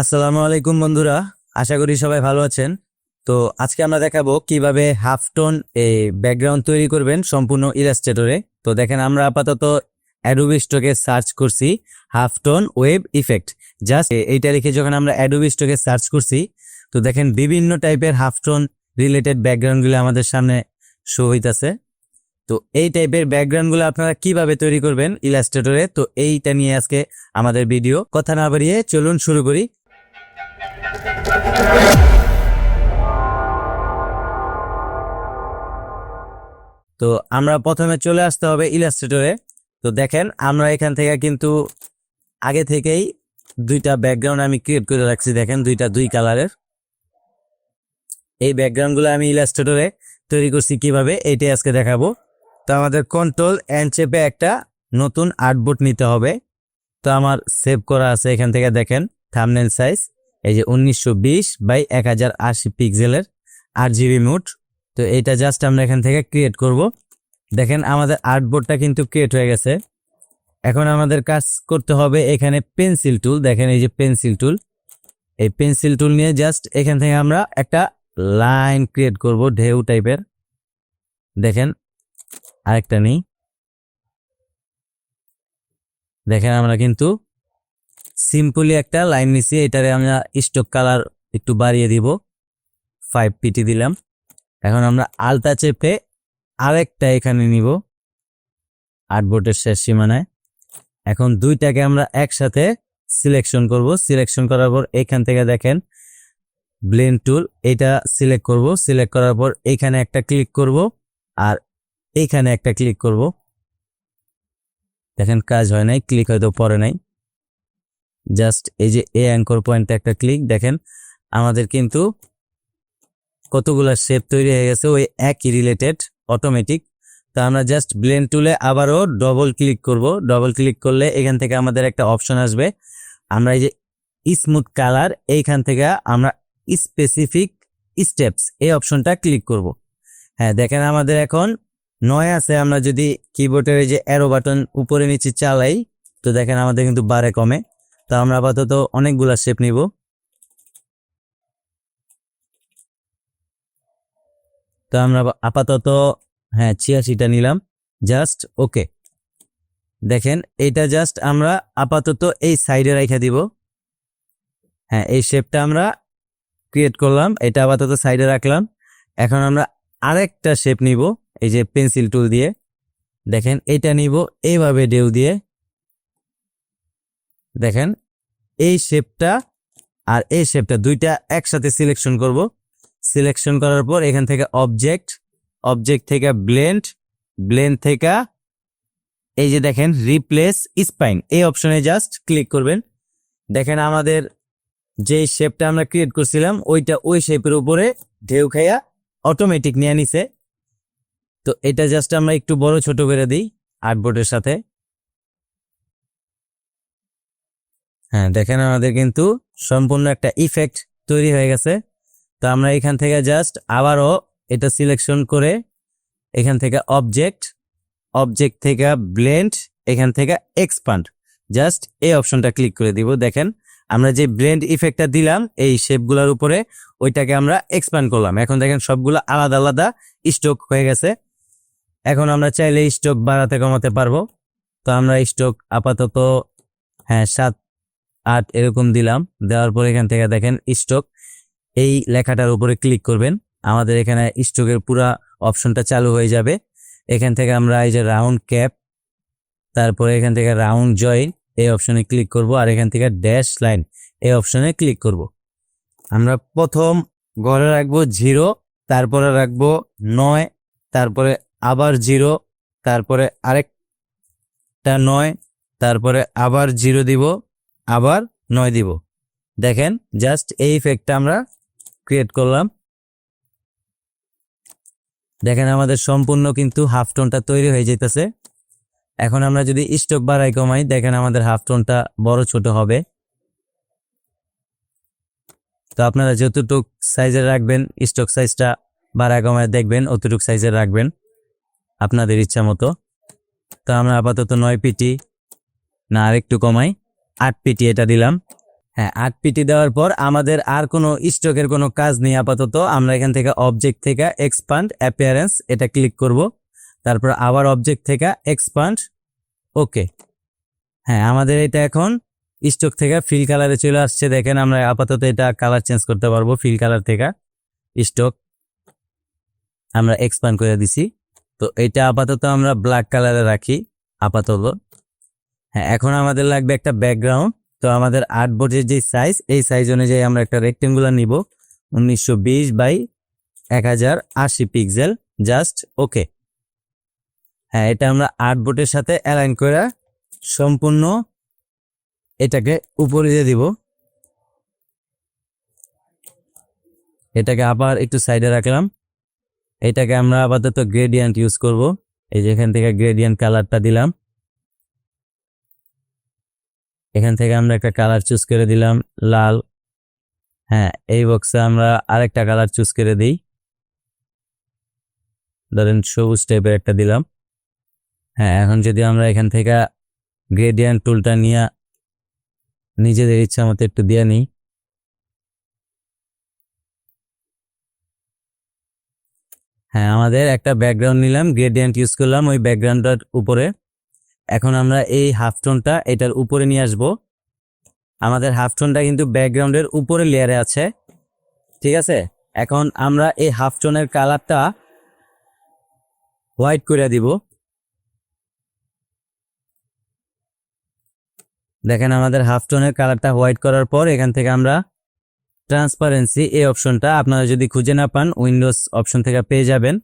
আসসালামু আলাইকুম বন্ধুরা, আশা করি সবাই ভালো আছেন। তো আজকে আমরা দেখাবো কীভাবে হাফ টোন এই ব্যাকগ্রাউন্ড তৈরি করবেন সম্পূর্ণ ইলাস্ট্রেটরে। তো দেখেন আমরা আপাতত অ্যাডোবি স্টকে সার্চ করছি half tone web effect. Just এইটা লিখে যখন আমরা অ্যাডোবি স্টকে সার্চ করছি, তো দেখেন বিভিন্ন টাইপের হাফ টোন রিলেটেড ব্যাকগ্রাউন্ডগুলো আমাদের সামনে শো হইতাছে। তো এই টাইপের ব্যাকগ্রাউন্ডগুলো আপনারা কীভাবে তৈরি করবেন ইলাস্ট্রেটরে, তো এইটা নিয়ে আজকে আমাদের ভিডিও। কথা না বাড়িয়ে চলুন শুরু করি। তো আমরা প্রথমে চলে আসতে হবে ইলাস্ট্রেটরে তো দেখেন, আমরা এখান থেকে কিন্তু আগে থেকেই দুইটা ব্যাকগ্রাউন্ড আমি ক্রিয়েট করে রাখছি, দেখেন, দুইটা দুই কালারের এই ব্যাকগ্রাউন্ডগুলো আমি ইলাস্ট্রেটরে তৈরি করছি কীভাবে এইটাই আজকে দেখাবো। তো আমাদের কন্ট্রোল অ্যান্ড চেপে একটা নতুন আর্টবোর্ড নিতে হবে। তো আমার সেভ করা আছে এখান থেকে, দেখেন থামনেল সাইজ এই যে উনিশশো বিশ বাই এক হাজার আশি পিক্সেলের আট জিবি মুট। তো এইটা জাস্ট আমরা এখান থেকে ক্রিয়েট করব। দেখেন আমাদের আর্টবোর্ডটা কিন্তু ক্রিয়েট হয়ে গেছে। এখন আমাদের কাজ করতে হবে এখানে পেন্সিল টুল দেখেন এই যে পেন্সিল টুল এই পেন্সিল টুল নিয়ে জাস্ট এখান থেকে আমরা একটা লাইন ক্রিয়েট করব ঢেউ টাইপের দেখেন আরেকটা নেই। দেখেন আমরা কিন্তু সিম্পলি একটা লাইন নিছি, এটারে আমরা স্টক কালার একটু বাড়িয়ে দিব। ফাইভ পিটি দিলাম। এখন আমরা আলতা চেপে আরেকটা এখানে নিব। আর্টবোর্ডের শেষ সীমানায়। এখন দুইটাকে আমরা একসাথে সিলেকশন করব। সিলেকশন করার পর এখান থেকে দেখেন ব্লেন্ড টুল এটা সিলেক্ট করব। সিলেক্ট করার পর এখানে একটা ক্লিক করব আর এইখানে একটা ক্লিক করব। দেখেন কাজ হয় নাই ক্লিক হয়তো পরে নাই। জাস্ট এই যে এ অ্যাঙ্কর পয়েন্টে একটা ক্লিক দেখেন, আমাদের কিন্তু কতগুলো শেপ তৈরি হয়ে গেছে, ওই একই রিলেটেড অটোমেটিক তো আমরা জাস্ট ব্লেন্ড টুলে আবারও ডবল ক্লিক করব। ডবল ক্লিক করলে এখান থেকে আমাদের একটা অপশন আসবে। আমরা এই যে স্মুথ কালার এইখান থেকে আমরা স্পেসিফিক স্টেপস এই অপশনটা ক্লিক করব। হ্যাঁ দেখেন আমাদের এখন নয় আছে, আমরা যদি কিবোর্ডের এই যে অ্যারো বাটন উপরে নিচে চালাই, তো দেখেন আমাদের কিন্তু বারে কমে। তো আমরা আপাতত অনেকগুলা শেপ নিব। তো আমরা আপাতত হ্যাঁ ছিয়াশিটা নিলাম। জাস্ট ওকে দেখেন, এটা জাস্ট আমরা আপাতত এই সাইডে রেখে দিব। হ্যাঁ এই শেপটা আমরা ক্রিয়েট করলাম, এটা আপাতত সাইডে রাখলাম। এখন আমরা আরেকটা শেপ নিব, এই যে পেন্সিল টুল দিয়ে। দেখেন, এটা নিব এইভাবে ডেউ দিয়ে। দেখেন, এই শেপটা আর এই শেপটা দুইটা একসাথে সিলেকশন করব। সিলেকশন করার পর এখান থেকে অবজেক্ট অবজেক্ট থেকে ব্লেন্ড ব্লেন্ড থেকে এই যে দেখেন রিপ্লেস স্পাইন এই অপশনে জাস্ট ক্লিক করবেন। দেখেন আমাদের যে শেপটা আমরা ক্রিয়েট করছিলাম, ওইটা ওই শেপের উপরে ঢেউ খাইয়া অটোমেটিক নিয়ে নিছে। তো এটা জাস্ট আমরা একটু বড় ছোট করে দিই আর্টবোর্ডের সাথে। হ্যাঁ দেখেন আমাদের কিন্তু সম্পূর্ণ একটা ইফেক্ট তৈরি হয়ে গেছে। তো আমরা এখান থেকে জাস্ট আবারও এটা সিলেকশন করে এখান থেকে অবজেক্ট অবজেক্ট থেকে ব্লেন্ড এখান থেকে এক্সপান্ড জাস্ট এই অপশনটা ক্লিক করে দিব। দেখেন, আমরা যে ব্লেন্ড ইফেক্টটা দিলাম, এই শেপগুলোর উপরে ওইটাকে আমরা এক্সপান্ড করলাম। এখন দেখেন সবগুলো আলাদা আলাদা স্টক হয়ে গেছে। এখন আমরা চাইলে স্টক বাড়াতে কমাতে পারব। তো আমরা স্টক আপাতত হ্যাঁ সাত আট এরকম দিলাম। দেওয়ার পর এখান থেকে দেখেন স্টক এই লেখাটার উপরে ক্লিক করবেন। আমাদের এখানে স্টকের পুরা অপশনটা চালু হয়ে যাবে। এখান থেকে আমরা এই যে রাউন্ড ক্যাপ তারপরে এখান থেকে রাউন্ড জয়েন এই অপশনে ক্লিক করব। আর এখান থেকে ড্যাশ লাইন এই অপশনে ক্লিক করব। আমরা প্রথম ঘরে রাখব জিরো তারপরে রাখব নয়, তারপরে আবার জিরো তারপরে আরেকটা নয়, তারপরে আবার জিরো দিব। আবার নয় দিব। দেখেন জাস্ট এই ইফেক্টটা আমরা ক্রিয়েট করলাম। দেখেন, আমাদের সম্পূর্ণ কিন্তু হাফ টোনটা তৈরি হয়ে যেতেছে এখন আমরা যদি স্টক বাড়াই কমাই, দেখেন আমাদের হাফ টোনটা বড় ছোট হবে। তো আপনারা যতটুক সাইজের রাখবেন স্টক সাইজটা বাড়া কমায় দেখবেন, অতটুক সাইজের রাখবেন আপনাদের ইচ্ছা মতো। তো আমরা আপাতত নয় পিটি না আরেকটু কমাই। আট পিটি এটা দিলাম। হ্যাঁ আট পিটি দেওয়ার পর আমাদের আর কোনো স্টকের কোনো কাজ নেই, আপাতত। আমরা এখান থেকে অবজেক্ট থেকে এক্সপান্ড অ্যাপিয়ারেন্স এটা ক্লিক করব। তারপর আবার অবজেক্ট থেকে এক্সপান্ড ওকে হ্যাঁ আমাদের এটা এখন স্টক থেকে ফিল কালারে চলে আসছে। দেখেন, আমরা আপাতত এটা কালার চেঞ্জ করতে পারব ফিল কালার থেকে স্টক আমরা এক্সপান্ড করে দিছি। তো এটা আপাতত আমরা ব্ল্যাক কালারে রাখি, আপাতত। এখন আমাদের লাগবে একটা ব্যাকগ্রাউন্ড তো আমাদের আর্ট বোর্ডের যে সাইজ এই সাইজ অনুযায়ী আমরা একটা রেক্টেঙ্গুলার নিব। উনিশশো বিশ বাই এক হাজার আশি পিক্সেল জাস্ট ওকে হ্যাঁ এটা আমরা আর্ট বোর্ডের সাথে অ্যালাইন করে সম্পূর্ণ এটাকে উপরে দিয়ে দিব। এটাকে আবার একটু সাইডে রাখলাম। এটাকে আমরা আপাতত গ্রেডিয়েন্ট ইউজ করব। এই যেখান থেকে গ্রেডিয়েন্ট কালারটা দিলাম। এখান থেকে আমরা একটা কালার চুজ করে দিলাম, লাল। হ্যাঁ এই বক্সে আমরা আরেকটা কালার চুজ করে দিই। ধরেন সবুজ টাইপের একটা দিলাম। হ্যাঁ এখন যদি আমরা এখান থেকে গ্রেডিয়েন্ট টুলটা নিয়ে নিজেদের ইচ্ছা মতো একটু দিয়ে নিই। হ্যাঁ আমাদের একটা ব্যাকগ্রাউন্ড নিলাম গ্রেডিয়েন্ট ইউজ করলাম ওই ব্যাকগ্রাউন্ডটার উপরে। এখন আমরা এই হাফ টোনটা এটার উপরে নিয়ে আসব। আমাদের হাফ টোনটা কিন্তু ব্যাকগ্রাউন্ডের উপরে লেয়ারে আছে, ঠিক আছে? এখন আমরা এই হাফ টোনের কালারটা হোয়াইট করে দিব। দেখেন আমাদের হাফ টোনের কালারটা হোয়াইট করার পর এখান থেকে আমরা ট্রান্সপারেন্সি এই অপশনটা আপনারা যদি খুঁজে না পান উইন্ডোজ অপশন থেকে পেয়ে যাবেন।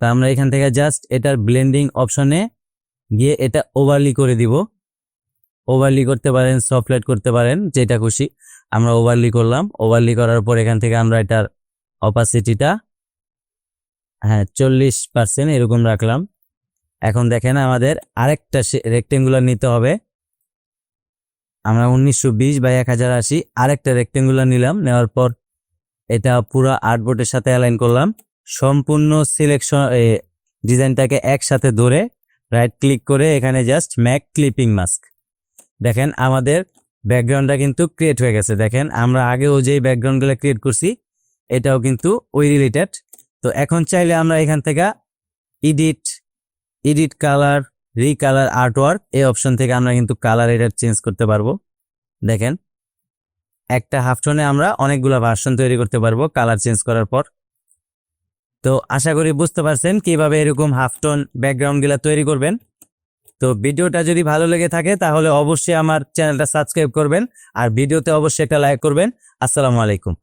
তা আমরা এখান থেকে জাস্ট এটার ব্লেন্ডিং অপশনে গিয়ে এটা ওভারলি করে দিব। ওভারলি করতে পারেন সফটলাইট করতে পারেন, যেটা খুশি। আমরা ওভারলি করলাম। ওভারলি করার পর এখান থেকে আমরা এটার অপাসিটিটা হ্যাঁ চল্লিশ পার্সেন্ট এরকম রাখলাম। এখন দেখেন আমাদের আরেকটা রেক্টেঙ্গুলার নিতে হবে। আমরা উনিশশো বিশ বাই এক হাজার আশি আরেকটা রেক্টেঙ্গুলার নিলাম। নেওয়ার পর এটা পুরো আর্টবোর্ডের সাথে অ্যালাইন করলাম। সম্পূর্ণ সিলেকশন ডিজাইনটাকে একসাথে ধরে রাইট ক্লিক করে এখানে জাস্ট ম্যাক ক্লিপিং মাস্ক দেখেন আমাদের ব্যাকগ্রাউন্ডটা কিন্তু ক্রিয়েট হয়ে গেছে। দেখেন আমরা আগেও যেই ব্যাকগ্রাউন্ডগুলো ক্রিয়েট করছি, এটাও কিন্তু ওই রিলেটেড তো এখন চাইলে আমরা এখান থেকে edit edit colour recolour artwork এই অপশন থেকে আমরা কিন্তু কালার এটা চেঞ্জ করতে পারব। দেখেন একটা হাফটনে আমরা অনেকগুলো ভার্সন তৈরি করতে পারব কালার চেঞ্জ করার পর। তো আশা করি বুঝতে পারছেন কীভাবে এরকম হাফ হাফটন ব্যাকগ্রাউন্ডগুলো তৈরি করবেন। তো ভিডিওটা যদি ভালো লেগে থাকে তাহলে অবশ্যই আমার চ্যানেলটা সাবস্ক্রাইব করবেন আর ভিডিওতে অবশ্যই একটা লাইক করবেন। আসসালামু আলাইকুম।